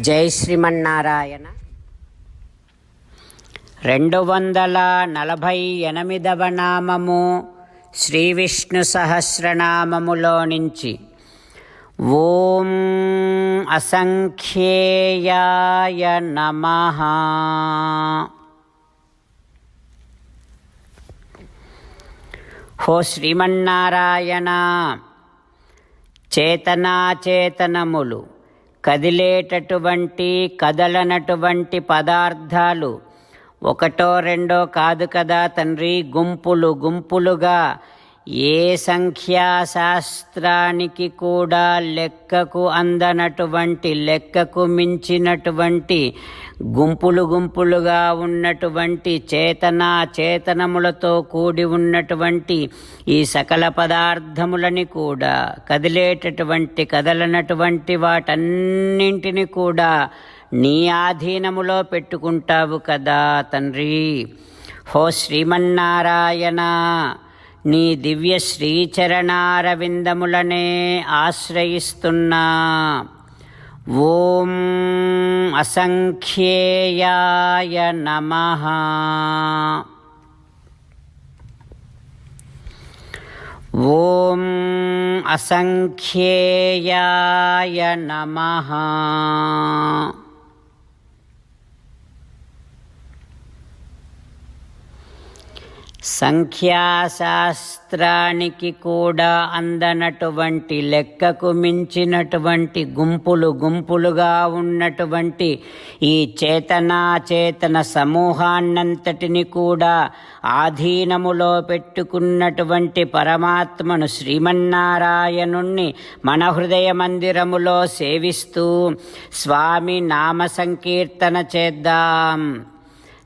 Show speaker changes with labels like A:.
A: జై శ్రీమన్నారాయణ. రెండు వందల నలభై ఎనిమిదవ నామము శ్రీ విష్ణు సహస్రనామములో నుంచి. ఓం అసంఖ్యేయాయ నమ. హో శ్రీమన్నారాయణ చేతనాచేతనములు. కదిలేటటువంటి కదలనటువంటి పదార్థాలు ఒకటో రెండో కాదు కదా తండ్రి గుంపులు గుంపులుగా ఏ సంఖ్యాశాస్త్రానికి కూడా లెక్కకు అందనటువంటి లెక్కకు మించినటువంటి గుంపులు గుంపులుగా ఉన్నటువంటి చేతనా చేతనములతో కూడి ఉన్నటువంటి ఈ సకల పదార్థములని కూడా కదిలేటటువంటి కదలనటువంటి వాటన్నింటిని కూడా నీ ఆధీనములో పెట్టుకుంటావు కదా తండ్రి. హో శ్రీమన్నారాయణ. నీ దివ్య శ్రీచరణారవిందములనే ఆశ్రయిస్తున్నా. ఓం అసంఖ్యేయాయ నమ. ఓం అసంఖ్యేయాయ నమ. సంఖ్యాశాస్త్రానికి కూడా అందనటువంటి లెక్కకు మించినటువంటి గుంపులు గుంపులుగా ఉన్నటువంటి ఈ చేతనాచేతన సమూహాన్నంతటిని కూడా ఆధీనములో పెట్టుకున్నటువంటి పరమాత్మను శ్రీమన్నారాయణుణ్ణి మన హృదయ మందిరములో సేవిస్తూ స్వామి నామ సంకీర్తన చేద్దాం.